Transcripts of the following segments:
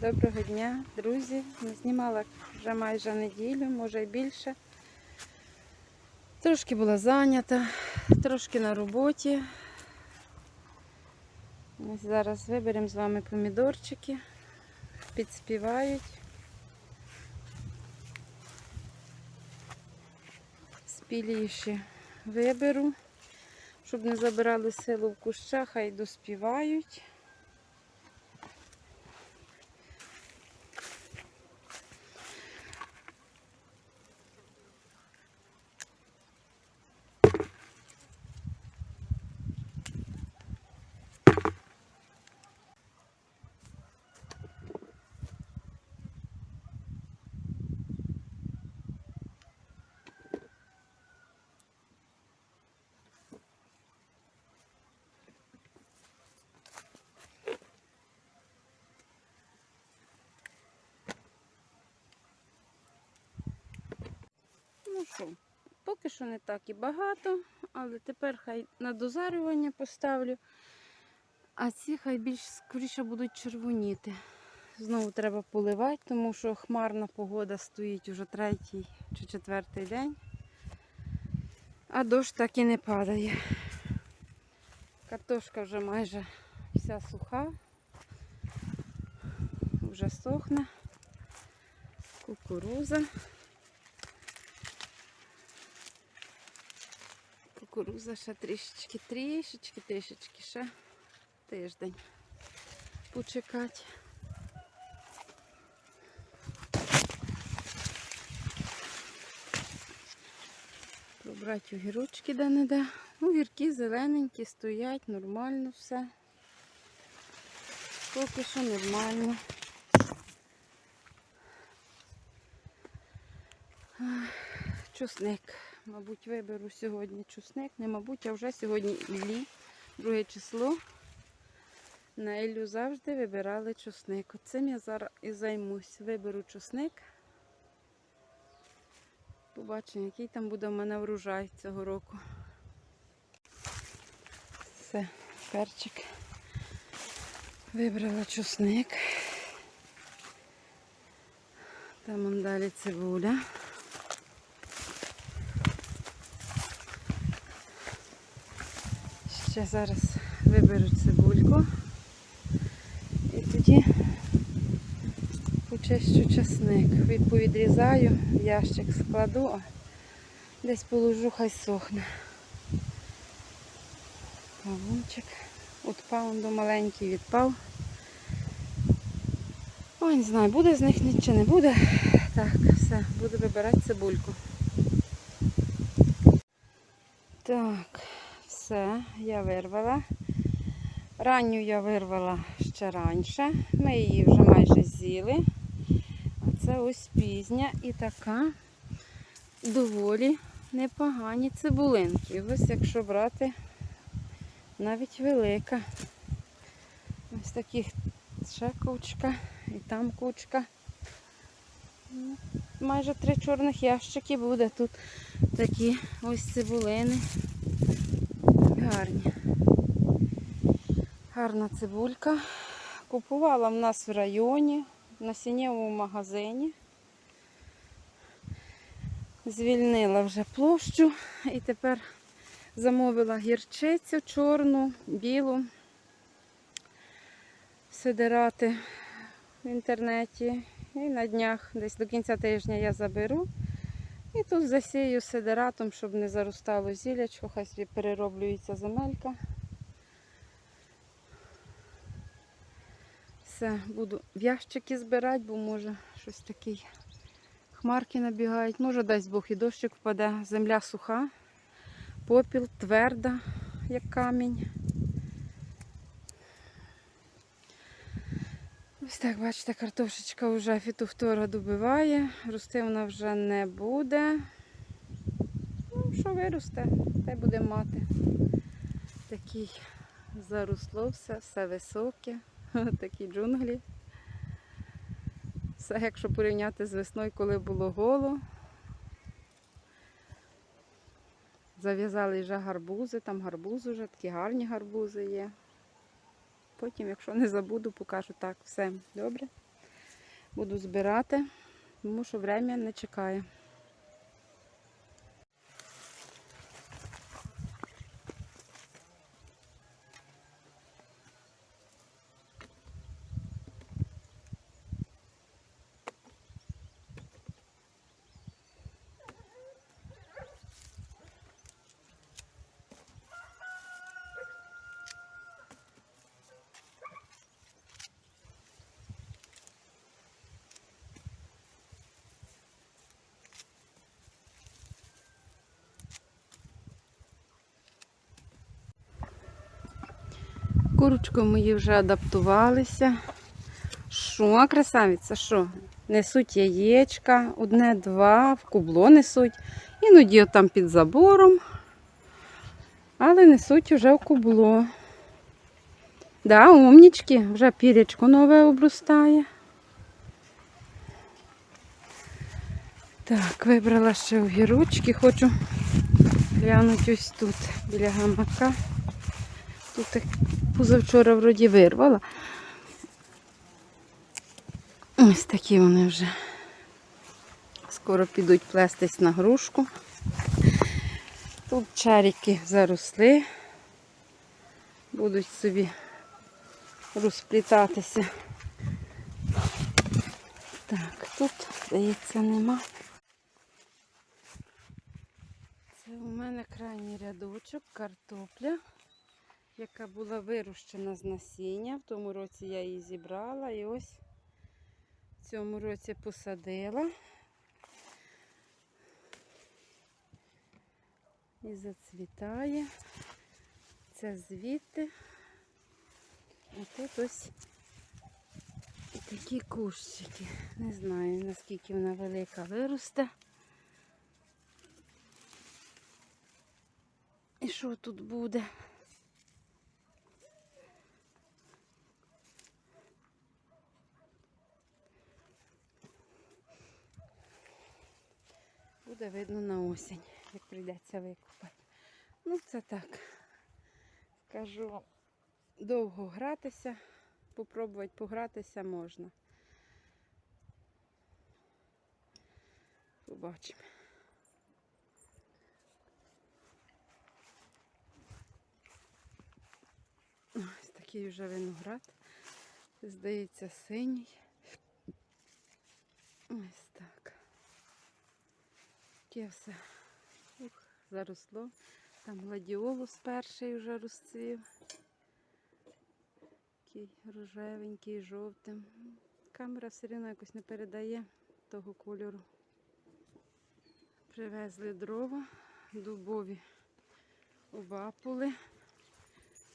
Доброго дня, друзі. Не знімала вже майже неділю, може й більше. Трошки була зайнята, трошки на роботі. Ось зараз виберемо з вами помідорчики, підспівають. Спіліші виберу, щоб не забирали силу в кущах, хай доспівають. Ну поки що не так і багато, але тепер хай на дозарювання поставлю. А ці хай більш скоріше будуть червоніти. Знову треба поливати, тому що хмарна погода стоїть уже третій чи четвертий день. А дощ так і не падає. Картошка вже майже вся суха, вже сохне. Кукуруза. Кукуруза ще трішечки, трішечки, трішечки ще тиждень почекати. Пробрати огірочки де-не-де. Огірки зелененькі, стоять, нормально все. Поки що нормально. Ах, Чесник. Мабуть, виберу сьогодні чесник. Не мабуть, а вже сьогодні Іллі, друге число. На Іллю завжди вибирали чесник. Оцим я зараз і займусь. Виберу чесник. Побачимо, який там буде в мене врожай цього року. Все, перчик. Вибрала чесник. Там далі цибуля. Ще зараз виберу цибульку і тоді почищу часник. Відповідрізаю, ящик складу, а десь положу, хай сохне. Кавунчик. Отпав, он до маленький відпав. Ой, не знаю, буде з них ні- чи не буде. Так, все, буду вибирати цибульку. Так, все, я вирвала. Ранню я вирвала ще раніше. Ми її вже майже з'їли. А це ось пізня і така доволі непогані цибулинки. Ось якщо брати навіть велика. Ось таких ще кучка і там кучка. Майже три чорних ящики буде тут такі ось цибулини. Гарні. Гарна цибулька. Купувала в нас в районі, в насіннєвому магазині. Звільнила вже площу і тепер замовила гірчицю чорну, білу. Сидирати в інтернеті. І на днях, десь до кінця тижня я заберу. І тут засію сидератом, щоб не заростало зілячко, хай перероблюється земелька. Все, буду в ящики збирати, бо може щось таке. Хмарки набігають. Може, дасть Бог і дощик впаде. Земля суха, попіл тверда, як камінь. Ось так, бачите, картошечка вже фітофтора добиває. Рости вона вже не буде. Ну, що виросте, те буде мати. Такий заросло все, все високе, такі джунглі. Все, якщо порівняти з весною, коли було голо. Зав'язали вже гарбузи, там гарбузи вже, такі гарні гарбузи є. Потім, якщо не забуду, покажу так, все добре. Буду збирати, тому що время не чекає. Курочки мої вже адаптувалися. Що, красавиця, що? Несуть яєчка, одне-два, в кубло несуть. Іноді отам під забором. Але несуть вже в кубло. Да, умнічки, вже пірячко нове обростає. Так, вибрала ще огірочки, хочу глянути ось тут, біля гамака. Тут так позавчора вроді вирвала. Ось такі вони вже. Скоро підуть плестись на грушку. Тут чарики заросли. Будуть собі розплітатися. Так, тут, здається, нема. Це у мене крайній рядочок, картопля яка була вирощена з насіння. В тому році я її зібрала і ось в цьому році посадила. І зацвітає. Це звідти. А тут ось такі кущики. Не знаю, наскільки вона велика виросте. І що тут буде? Буде видно на осінь, як прийдеться викопати. Ну, це так. Скажу, довго гратися, попробувати погратися можна. Побачимо. Ось такий вже виноград. Здається, синій. Ось так. Таке все Ух, заросло. Там гладіолус перший вже розцвів. Такий рожевенький, жовтим. Камера все одно якось не передає того кольору. Привезли дрова, дубові обапули.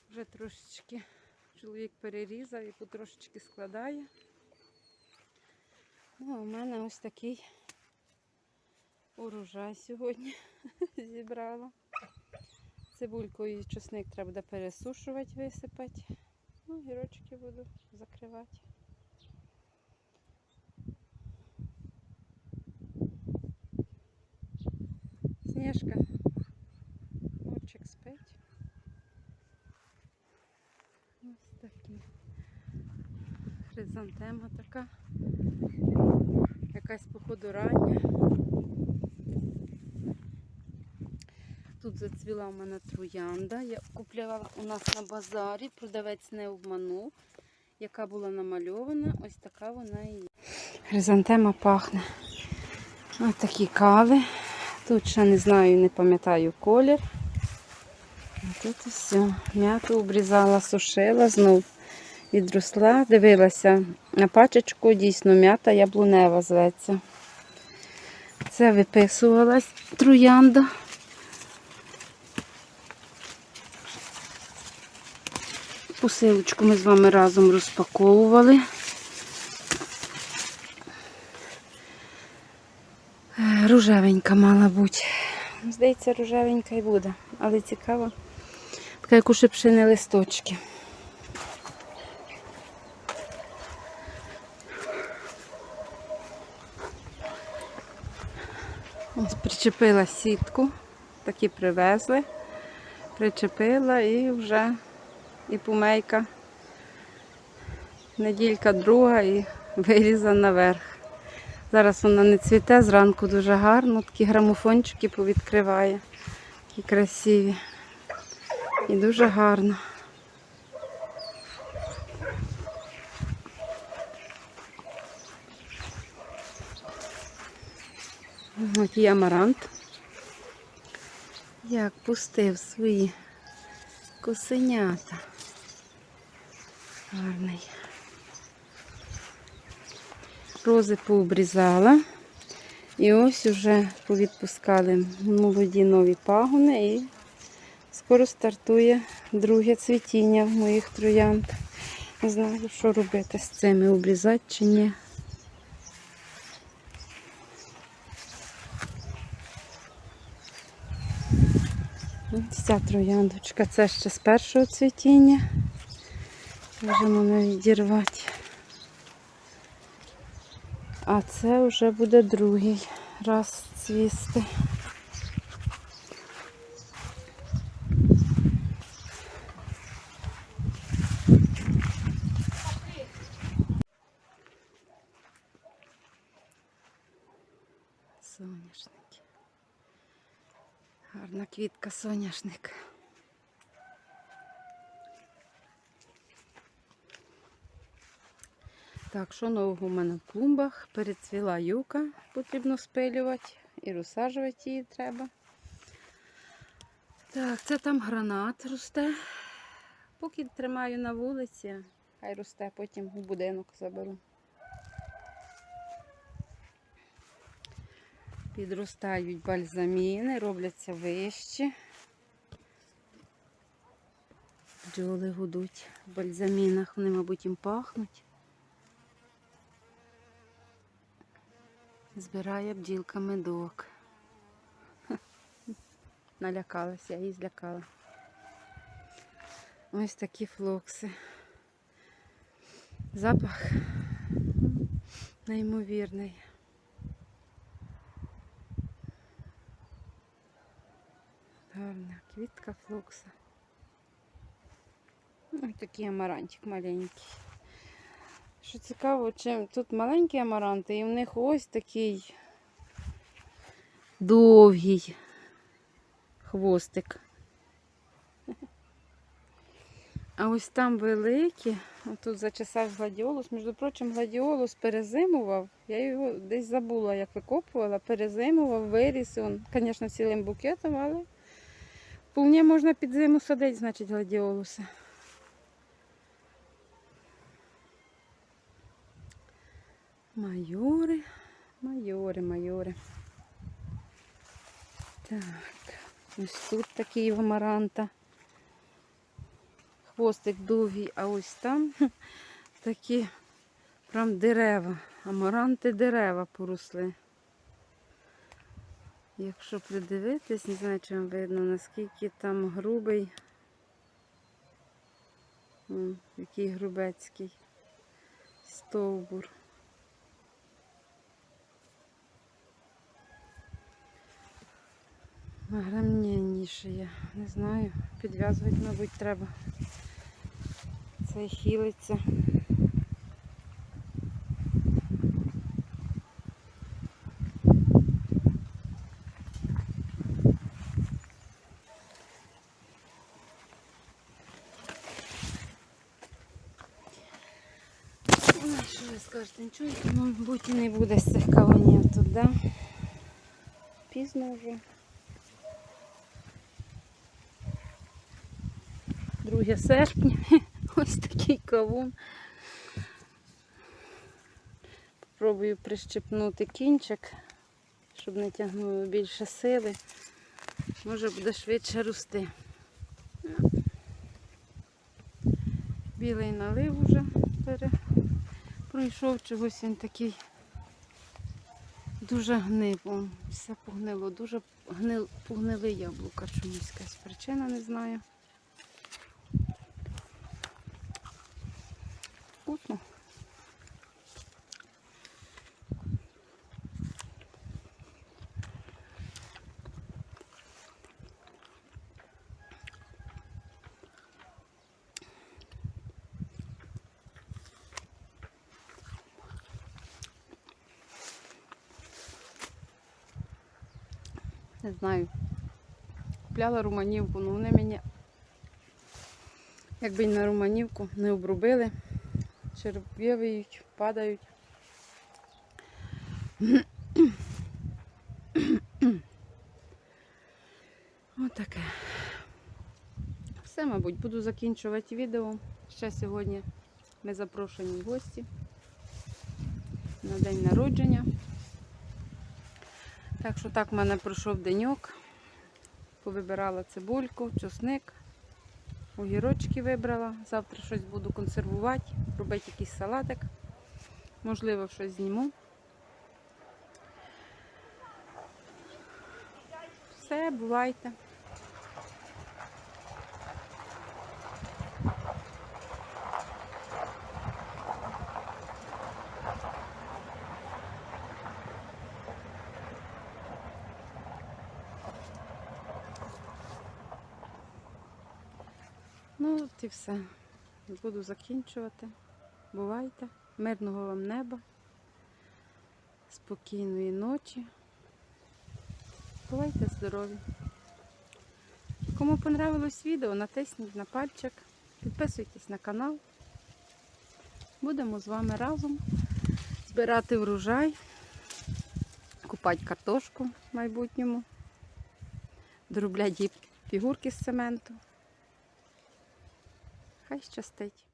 Вже трошечки чоловік перерізав і потрошечки складає. Ну, а у мене ось такий урожай сьогодні зібрала. Цибульку і чесник треба буде пересушувати, висипати. Ну, гірочки буду закривати. Сніжка. Мурчик спить. Ось такі. Хризантема така. Якась походу рання. Тут зацвіла у мене троянда. Я купляла у нас на базарі, продавець не обманув. Яка була намальована, ось така вона і є. Хризантема пахне. Ось такі кави. Тут ще не знаю, не пам'ятаю колір. А тут і все. М'яту обрізала, сушила знов. відросла. Дивилася на пачечку, дійсно м'ята яблунева зветься. Це виписувалась троянда. Посилочку ми з вами разом розпаковували. Е, Рожевенька мала бути. Здається, рожевенька і буде, але цікаво. Така як у шипшини листочки. Ось причепила сітку, такі привезли, причепила і вже і помейка. Неділька друга і вирізана наверх. Зараз вона не цвіте, зранку дуже гарно, такі грамофончики повідкриває, такі красиві. І дуже гарно. От є амарант. Як пустив свої косенята. Гарний. Рози пообрізала. І ось уже повідпускали молоді нові пагони і скоро стартує друге цвітіння в моїх троянд. Не знаю, що робити з цими, обрізати чи ні. Ця трояндочка, це ще з першого цвітіння. Можемо не відірвати. А це вже буде другий раз цвісти. Соняшник. Гарна квітка соняшник. Так, що нового у мене в клумбах? Перецвіла юка, потрібно спилювати і розсаджувати її треба. Так, це там гранат росте. Поки тримаю на вулиці, хай росте, потім у будинок заберу. Підростають бальзаміни, робляться вищі. Бджоли гудуть в бальзамінах, вони, мабуть, їм пахнуть. Збирає бджілка медок. Налякалася, я її злякала. Ось такі флокси. Запах неймовірний. Гарна квітка флокса. Ось такий амарантик маленький. Що цікаво, чим тут маленькі амаранти, і в них ось такий довгий хвостик. А ось там великі, тут зачесав гладіолус. Між прочим, гладіолус перезимував. Я його десь забула, як викопувала, перезимував, виріс. Він, звісно, цілим букетом, але вполне можна під зиму садити, значить, гладіолуси. Майори, майори, майори. Так, ось тут такий амаранта. Хвостик довгий, а ось там такі прям дерева. Амаранти дерева поросли. Якщо придивитись, не знаю, чи вам видно, наскільки там грубий. Який грубецький стовбур. Грамнєніше є. Не знаю. Підв'язувати, мабуть, треба. Цей хілиться. Ви скажете, нічого, мабуть, і не буде з цих кавунів тут, да? Пізно вже. 2 серпня. Ось такий кавун. Попробую прищепнути кінчик, щоб не тягнуло більше сили. Може буде швидше рости. Білий налив уже пройшов, чогось він такий дуже гнив. Все погнило, дуже гнил... погнили яблука чомусь якась причина, не знаю. Не знаю. Купляла руманівку, але вони мені, якби на руманівку, не обробили. Черв'євіють, падають. Отаке. Все, мабуть, буду закінчувати відео. Ще сьогодні ми запрошені в гості на день народження. Так що так в мене пройшов деньок. Повибирала цибульку, чосник, огірочки вибрала. Завтра щось буду консервувати, робити якийсь салатик. Можливо, щось зніму. Все, бувайте. Ну, от і все. Буду закінчувати. Бувайте. Мирного вам неба. Спокійної ночі. Бувайте здорові. Кому понравилось відео, натисніть на пальчик, підписуйтесь на канал. Будемо з вами разом збирати врожай, купати картошку в майбутньому, доробляти фігурки з цементу. Хай щастить.